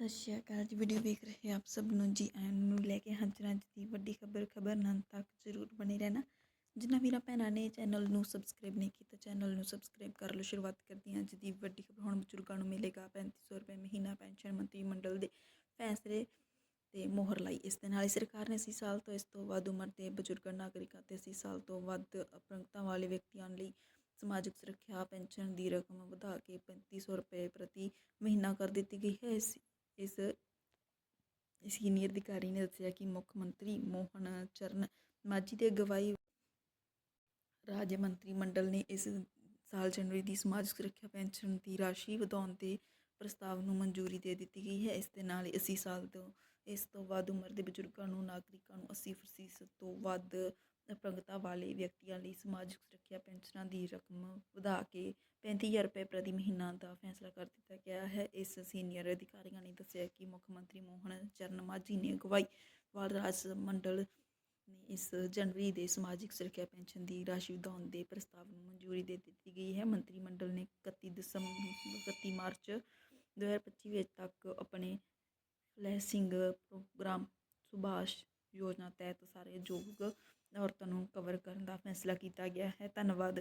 ਸਤਿ ਸ਼੍ਰੀ ਅਕਾਲ ਜੀ ਵੀਡੀਓ ਵੇਖ ਰਹੇ ਆਪ ਸਭ ਨੂੰ ਜੀ, ਆਇਆਂ ਨੂੰ ਲੈ ਕੇ ਹਾਜ਼ਰ ਅੱਜ ਦੀ ਵੱਡੀ ਖਬਰ ਖਬਰ ਨਾਲ ਤੱਕ ਜ਼ਰੂਰ ਬਣੇ ਰਹਿਣਾ। ਜਿਨ੍ਹਾਂ ਵੀਰਾਂ ਭੈਣਾਂ ਨੇ ਚੈਨਲ ਨੂੰ ਸਬਸਕ੍ਰਾਈਬ ਨਹੀਂ ਕੀਤਾ ਚੈਨਲ ਨੂੰ ਸਬਸਕ੍ਰਾਈਬ ਕਰ ਲਓ। ਸ਼ੁਰੂਆਤ ਕਰਦੀ ਹਾਂ ਅੱਜ ਦੀ ਵੱਡੀ ਖਬਰ। ਹੁਣ ਬਜ਼ੁਰਗਾਂ ਨੂੰ ਮਿਲੇਗਾ 3500 ਰੁਪਏ ਮਹੀਨਾ ਪੈਨਸ਼ਨ ਮੰਤਰੀ ਮੰਡਲ ਦੇ ਫੈਸਲੇ ਤੇ ਮੋਹਰ ਲਾਈ ਇਸ ਦੇ ਨਾਲ ਹੀ। ਸਰਕਾਰ ਨੇ 80 ਸਾਲ ਤੋਂ ਇਸ ਤੋਂ ਵੱਧ ਉਮਰ ਦੇ ਬਜ਼ੁਰਗ, ਨਾਗਰਿਕਾਂ ਤੇ 80 ਸਾਲ ਤੋਂ ਵੱਧ ਅਪੰਗਤਾ ਵਾਲੇ ਵਿਅਕਤੀਆਂ ਲਈ ਸਮਾਜਿਕ ਸੁਰੱਖਿਆ, ਪੈਨਸ਼ਨ ਦੀ ਰਕਮ ਵਧਾ ਕੇ 3500 ਰੁਪਏ ਪ੍ਰਤੀ ਮਹੀਨਾ ਕਰ ਦਿੱਤੀ ਗਈ ਹੈ। ਇਸ ਇਸ ਸੀਨੀਅਰ ਅਧਿਕਾਰੀ ਨੇ ਦੱਸਿਆ ਕਿ ਮੁੱਖ ਮੰਤਰੀ ਮੋਹਨ ਚਰਨ ਮਾਝੀ ਦੀ ਅਗਵਾਈ ਰਾਜ ਮੰਤਰੀ ਮੰਡਲ ਨੇ ਇਸ ਸਾਲ ਜਨਵਰੀ ਦੀ ਸਮਾਜਿਕ ਸੁਰੱਖਿਆ ਪੈਨਸ਼ਨ ਦੀ ਰਾਸ਼ੀ ਵਧਾਉਣ ਦੇ ਪ੍ਰਸਤਾਵ ਨੂੰ ਮਨਜ਼ੂਰੀ ਦੇ ਦਿੱਤੀ ਗਈ ਹੈ। ਇਸ ਦੇ ਨਾਲ ਹੀ 80 ਸਾਲ ਤੋਂ ਇਸ ਤੋਂ ਵੱਧ ਉਮਰ ਦੇ ਬਜ਼ੁਰਗਾਂ ਨੂੰ, ਨਾਗਰਿਕਾਂ ਨੂੰ 80% ਤੋਂ ਵੱਧ ਅਪੰਗਤਾ ਵਾਲੇ ਵਿਅਕਤੀਆਂ ਲਈ ਸਮਾਜਿਕ ਸੁਰੱਖਿਆ ਪੈਨਸ਼ਨਾਂ ਦੀ ਰਕਮ ਵਧਾ ਕੇ ਪੈਂਤੀ ਹਜ਼ਾਰ ਰੁਪਏ ਪ੍ਰਤੀ ਮਹੀਨਾ ਦਾ ਫੈਸਲਾ ਕਰ ਦਿੱਤਾ ਗਿਆ ਹੈ। ਇਸ ਸੀਨੀਅਰ ਅਧਿਕਾਰੀਆਂ ਨੇ ਦੱਸਿਆ ਕਿ ਮੁੱਖ ਮੰਤਰੀ ਮੋਹਨ ਚਰਨ ਮਾਝੀ ਨੇ ਅਗਵਾਈ ਵਾਲ ਰਾਜ ਮੰਡਲ ਨੇ ਇਸ ਜਨਵਰੀ ਦੇ ਸਮਾਜਿਕ ਸੁਰੱਖਿਆ ਪੈਨਸ਼ਨ ਦੀ ਰਾਸ਼ੀ ਵਧਾਉਣ ਦੇ ਪ੍ਰਸਤਾਵ ਨੂੰ ਮਨਜ਼ੂਰੀ ਦੇ ਦਿੱਤੀ ਗਈ ਹੈ। ਮੰਤਰੀ ਮੰਡਲ ਨੇ 31 ਦਸੰਬਰ 31 ਮਾਰਚ 2025 ਵਿੱਚ ਤੱਕ ਆਪਣੇ ਫਲੈਸਿੰਗ ਪ੍ਰੋਗਰਾਮ ਸੁਭਾਸ਼ ਯੋਜਨਾ ਤਹਿਤ ਸਾਰੇ ਯੋਗ ਔਰਤਾਂ ਨੂੰ ਕਵਰ ਕਰਨ ਦਾ ਫੈਸਲਾ ਕੀਤਾ ਗਿਆ ਹੈ। ਧੰਨਵਾਦ।